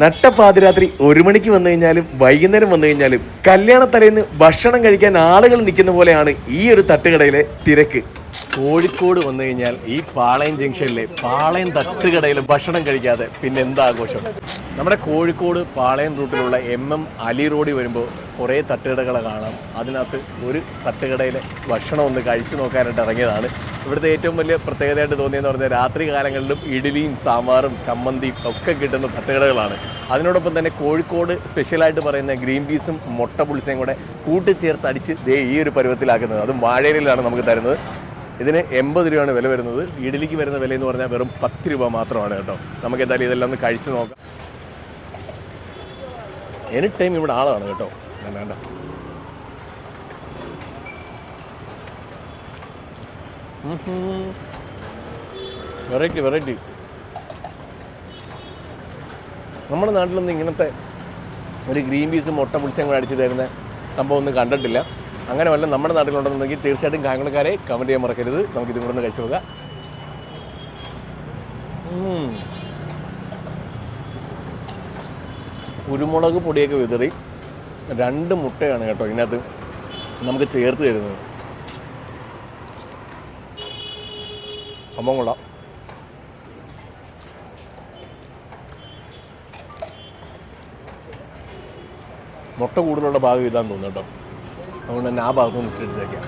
നട്ടപ്പാതിരാത്രി ഒരു മണിക്ക് വന്നു കഴിഞ്ഞാലും വൈകുന്നേരം വന്നു കഴിഞ്ഞാലും കല്യാണ തലേന്ന് ഭക്ഷണം കഴിക്കാൻ ആളുകൾ നിൽക്കുന്ന പോലെയാണ് ഈ ഒരു തട്ടുകടയിലെ തിരക്ക്. കോഴിക്കോട് വന്നു കഴിഞ്ഞാൽ ഈ പാളയം ജംഗ്ഷനിലെ പാളയം തട്ടുകടയിൽ ഭക്ഷണം കഴിക്കാതെ പിന്നെ എന്താ ആഘോഷം? നമ്മുടെ കോഴിക്കോട് പാളയം റൂട്ടിലുള്ള എം എം അലി റോഡിൽ വരുമ്പോൾ കുറേ തട്ടുകടകൾ കാണാം. അതിനകത്ത് ഒരു തട്ടുകടയിലെ ഭക്ഷണം ഒന്ന് കഴിച്ചു നോക്കാനായിട്ട് ഇറങ്ങിയതാണ്. ഇവിടുത്തെ ഏറ്റവും വലിയ പ്രത്യേകതയായിട്ട് തോന്നിയെന്ന് പറഞ്ഞാൽ രാത്രി കാലങ്ങളിലും ഇഡ്ഡലിയും സാമ്പാറും ചമ്മന്തിയും ഒക്കെ കിട്ടുന്ന തട്ടുകടകളാണ്. അതിനോടൊപ്പം തന്നെ കോഴിക്കോട് സ്പെഷ്യലായിട്ട് പറയുന്ന ഗ്രീൻ പീസും മുട്ട പുളിസയും കൂടെ കൂട്ടിച്ചേർത്ത് അടിച്ച് ദേ ഈ ഒരു പരുവത്തിലാക്കുന്നത്. അതും വാഴയിലാണ് നമുക്ക് തരുന്നത്. ഇതിന് എൺപത് രൂപയാണ് വില വരുന്നത്. ഇഡലിക്ക് വരുന്ന വില എന്ന് പറഞ്ഞാൽ വെറും പത്ത് രൂപ മാത്രമാണ് കേട്ടോ. നമുക്ക് എന്തായാലും ഇതെല്ലാം ഒന്ന് കഴിച്ചു നോക്കാം. എനി ടൈം ഇവിടെ ആളാണ് കേട്ടോ. വേണ്ട വെറൈറ്റി വെറൈറ്റി നമ്മുടെ നാട്ടിലൊന്നും ഇങ്ങനത്തെ ഒരു ഗ്രീൻ പീസ് മുട്ട പിടിച്ചും അടിച്ചു തരുന്ന സംഭവം ഒന്നും കണ്ടിട്ടില്ല. അങ്ങനെ വല്ല നമ്മുടെ നാട്ടിലുണ്ടെന്നുണ്ടെങ്കിൽ തീർച്ചയായിട്ടും കാങ്ങളക്കാരെ കമന്റ് ചെയ്യാൻ മറക്കരുത്. നമുക്ക് ഇതും കൂടെ ഒന്ന് കഴിച്ചു നോക്കാം. കുരുമുളക് പൊടിയൊക്കെ വിതറി രണ്ട് മുട്ടയാണ് കേട്ടോ ഇതിനകത്ത് നമുക്ക് ചേർത്ത് തരുന്നത്. കൊള്ളാം മുട്ട കൂടുതലുള്ള ഭാഗം ഇതാന്ന് തോന്നുന്നു കേട്ടോ. അതുകൊണ്ട് തന്നെ ആ ഭാഗത്തുനിന്ന് ഇച്ചിരി എടുത്തേക്കാം.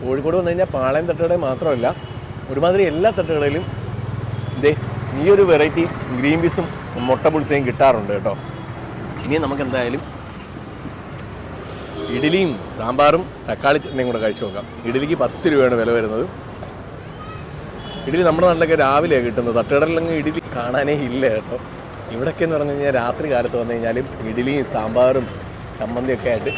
കോഴിക്കോട് വന്നു കഴിഞ്ഞാൽ പാളയം തട്ടുകട മാത്രമല്ല ഒരുമാതിരി എല്ലാ തട്ടുകടയിലും ഇതേ ഈ ഒരു വെറൈറ്റി ഗ്രീൻ പീസും മുട്ട പുളിസയും കിട്ടാറുണ്ട് കേട്ടോ. ഇനി നമുക്ക് എന്തായാലും ഇഡലിയും സാമ്പാറും തക്കാളി ചട്നിയും കൂടെ കഴിച്ചു നോക്കാം. ഇഡലിക്ക് പത്ത് രൂപയാണ് വില വരുന്നത്. ഇഡ്ഡലി നമ്മുടെ നാട്ടിലൊക്കെ രാവിലെയാണ് കിട്ടുന്നത്. തട്ടുകടലിലൊന്നും ഇഡലി കാണാനേ ഇല്ല കേട്ടോ. ഇവിടെയൊക്കെ എന്ന് പറഞ്ഞു കഴിഞ്ഞാൽ രാത്രി കാലത്ത് വന്നു കഴിഞ്ഞാലും ഇഡലിയും സാമ്പാറും ചമ്മന്തിയൊക്കെ ആയിട്ട്.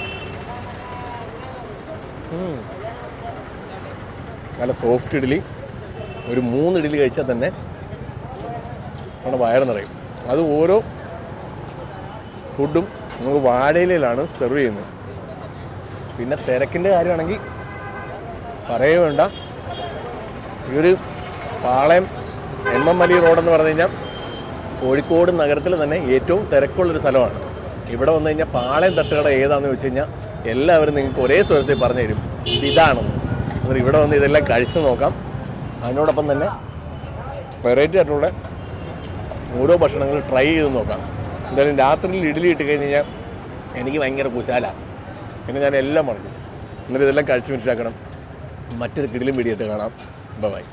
നല്ല സോഫ്റ്റ് ഇഡലി. ഒരു മൂന്ന് ഇഡലി കഴിച്ചാൽ തന്നെ നമ്മുടെ വയറ് നിറയും. അത് ഓരോ ഫുഡും നമുക്ക് വാഴയിലാണ് സെർവ് ചെയ്യുന്നത്. പിന്നെ തിരക്കിന്റെ കാര്യമാണെങ്കിൽ പറയേ വേണ്ട. ഈ ഒരു പാളയം എം എം അലി റോഡെന്ന് പറഞ്ഞു കഴിഞ്ഞാൽ കോഴിക്കോട് നഗരത്തിൽ തന്നെ ഏറ്റവും തിരക്കുള്ളൊരു സ്ഥലമാണ്. ഇവിടെ വന്നു കഴിഞ്ഞാൽ പാളയം തട്ടുകട ഏതാണെന്ന് വെച്ച് കഴിഞ്ഞാൽ എല്ലാവരും നിങ്ങൾക്ക് ഒരേ സ്വരത്തിൽ പറഞ്ഞു തരും. ഇതാണ്. എന്നിട്ട് ഇവിടെ വന്ന് ഇതെല്ലാം കഴിച്ചു നോക്കാം. അതിനോടൊപ്പം തന്നെ വെറൈറ്റി ആയിട്ടുള്ള ഓരോ ഭക്ഷണങ്ങൾ ട്രൈ ചെയ്ത് നോക്കാം. എന്തായാലും രാത്രിയിൽ ഇഡ്ഡലി ഇട്ട് കഴിഞ്ഞ് കഴിഞ്ഞാൽ എനിക്ക് ഭയങ്കര കുശാല. പിന്നെ ഞാൻ എല്ലാം മറക്കും. എന്നിട്ട് ഇതെല്ലാം കഴിച്ച് മനസ്സിലാക്കണം. മറ്റൊരു കിടിലും പിടിയിട്ട് കാണാം. ബൈ